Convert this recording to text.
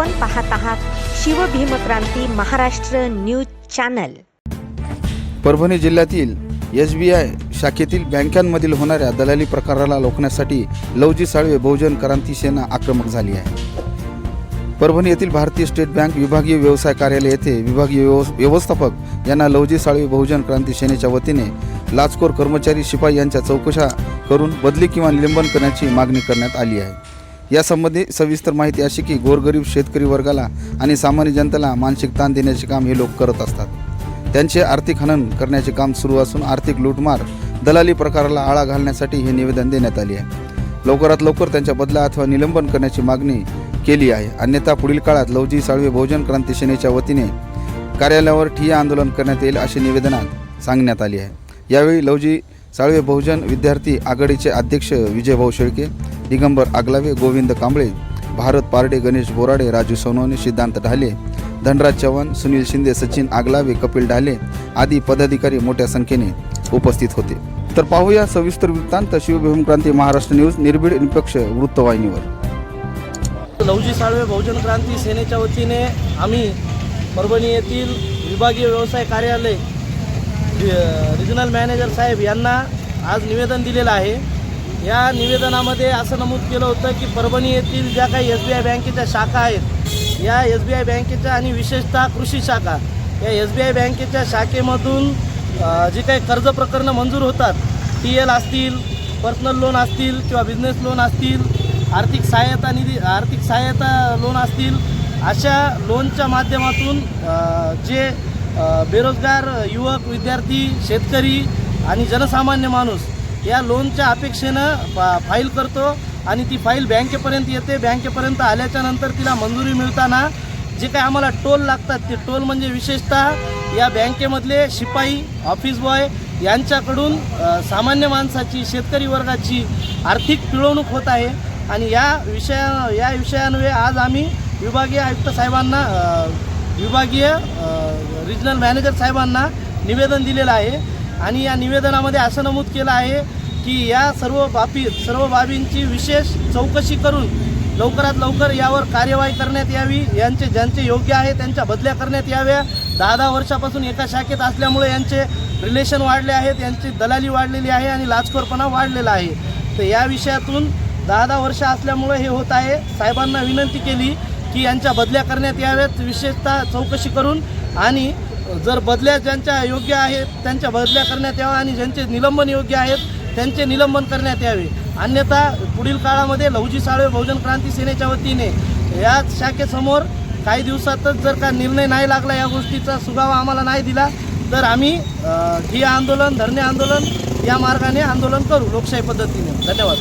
आपण पाहत आहात शिवभीमक्रांती महाराष्ट्र न्यूज चॅनल. परभणी जिल्ह्यातील एस बी आय शाखेतील बँकांमधील होणाऱ्या दलाली प्रकाराला रोखण्यासाठी लवजी साळवे बहुजन क्रांती सेना आक्रमक झाली आहे. परभणी येथील भारतीय स्टेट बँक विभागीय व्यवसाय कार्यालय येथे विभागीय व्यव- व्यवस्थापक यांना लवजी साळवे बहुजन क्रांती सेनेच्या वतीने लाचखोर कर्मचारी शिपाई यांच्या चौकशा करून बदली किंवा निलंबन करण्याची मागणी करण्यात आली आहे. यासंबंधी सविस्तर माहिती अशी की गोरगरीब शेतकरी वर्गाला आणि सामान्य जनतेला मानसिक ताण देण्याचे काम हे लोक करत असतात. त्यांचे आर्थिक हनन करण्याचे काम सुरू असून आर्थिक लूटमार दलाली प्रकाराला आळा घालण्यासाठी हे निवेदन देण्यात आले आहे. लवकरात लवकर त्यांच्या बदला अथवा निलंबन करण्याची मागणी केली आहे. अन्यथा पुढील काळात लवजी साळवे बहुजन क्रांती सेनेच्या वतीने कार्यालयावर ठिय्या आंदोलन करण्यात येईल असे निवेदनात सांगण्यात आले आहे. यावेळी लवजी साळवे बहुजन विद्यार्थी आघाडीचे अध्यक्ष विजयभाऊ शेळके दिगंबर आगलावे गोविंद कांबळे भारत पारडे गणेश बोराडे राजू सोनवणे सिद्धांत ढाले धनराज चव्हाण सुनील शिंदे सचिन आगलावे कपिल ढाले आदी पदाधिकारी मोठ्या संख्येने उपस्थित होते. तर पाहूया सविस्तर वृत्तांत शिवभीम क्रांती महाराष्ट्र न्यूज निर्भीड निपक्ष वृत्तवाहिनीवर. लवजी साळवे बहुजन क्रांती सेनेच्या वतीने आम्ही परभणी येथील विभागीय व्यवसाय कार्यालय रिजनल मॅनेजर साहेब यांना आज निवेदन दिलेलं आहे. या निवेदनामध्ये असं नमूद केलं होतं की परभणी येथील ज्या काही एस बी आय बँकेच्या शाखा आहेत या एस बी आय बँकेच्या आणि विशेषतः कृषी शाखा या एस बी आय बँकेच्या शाखेमधून जी काही कर्ज प्रकरणं मंजूर होतात टी एल असतील पर्सनल लोन असतील किंवा बिझनेस लोन असतील आर्थिक सहाय्यता निधी आर्थिक सहाय्यता लोन असतील अशा लोनच्या माध्यमातून जे बेरोजगार युवक विद्यार्थी शेतकरी आणि जनसामान्य माणूस या लोनच्या अपेक्षेनं फा फाईल करतो आणि ती फाईल बँकेपर्यंत येते. बँकेपर्यंत आल्याच्यानंतर तिला मंजुरी मिळताना जे काही आम्हाला टोल लागतात ते टोल म्हणजे विशेषतः या बँकेमधले शिपाई ऑफिस बॉय यांच्याकडून सामान्य माणसाची शेतकरी वर्गाची आर्थिक पिळवणूक होत आहे. आणि या विषया या विषयान्वये आज आम्ही विभागीय आयुक्त साहेबांना विभागीय रिजनल मॅनेजर साहेबांना निवेदन दिलेलं आहे. आणि या निवेदनामध्ये असं नमूद केलं आहे की या सर्व बाबी सर्व बाबींची विशेष चौकशी करून लवकरात लवकर यावर कार्यवाही करण्यात यावी. यांचे ज्यांचे योग्य आहे त्यांच्या बदल्या करण्यात याव्या. दहा दहा वर्षापासून एका शाखेत असल्यामुळे यांचे रिलेशन वाढले आहेत. यांची दलाली वाढलेली आहे आणि लाचखोरपणा वाढलेला आहे. तर या विषयातून दहा दहा वर्ष असल्यामुळे हे होत आहे. साहेबांना विनंती केली की यांच्या बदल्या करण्यात याव्यात. विशेषतः चौकशी करून आणि जर बदल्या ज्यांच्या योग्य आहेत त्यांच्या बदल्या करण्यात याव्या आणि ज्यांचे निलंबन योग्य आहेत त्यांचे निलंबन करण्यात यावे. अन्यथा पुढील काळामध्ये लवजी साळवे बहुजन क्रांती सेनेच्या वतीने या शाखेसमोर काही दिवसातच जर का निर्णय नाही लागला या गोष्टीचा सुगावा आम्हाला नाही दिला तर आम्ही अ, आंदोलन धरणे आंदोलन या मार्गाने आंदोलन करू लोकशाही पद्धतीने. धन्यवाद.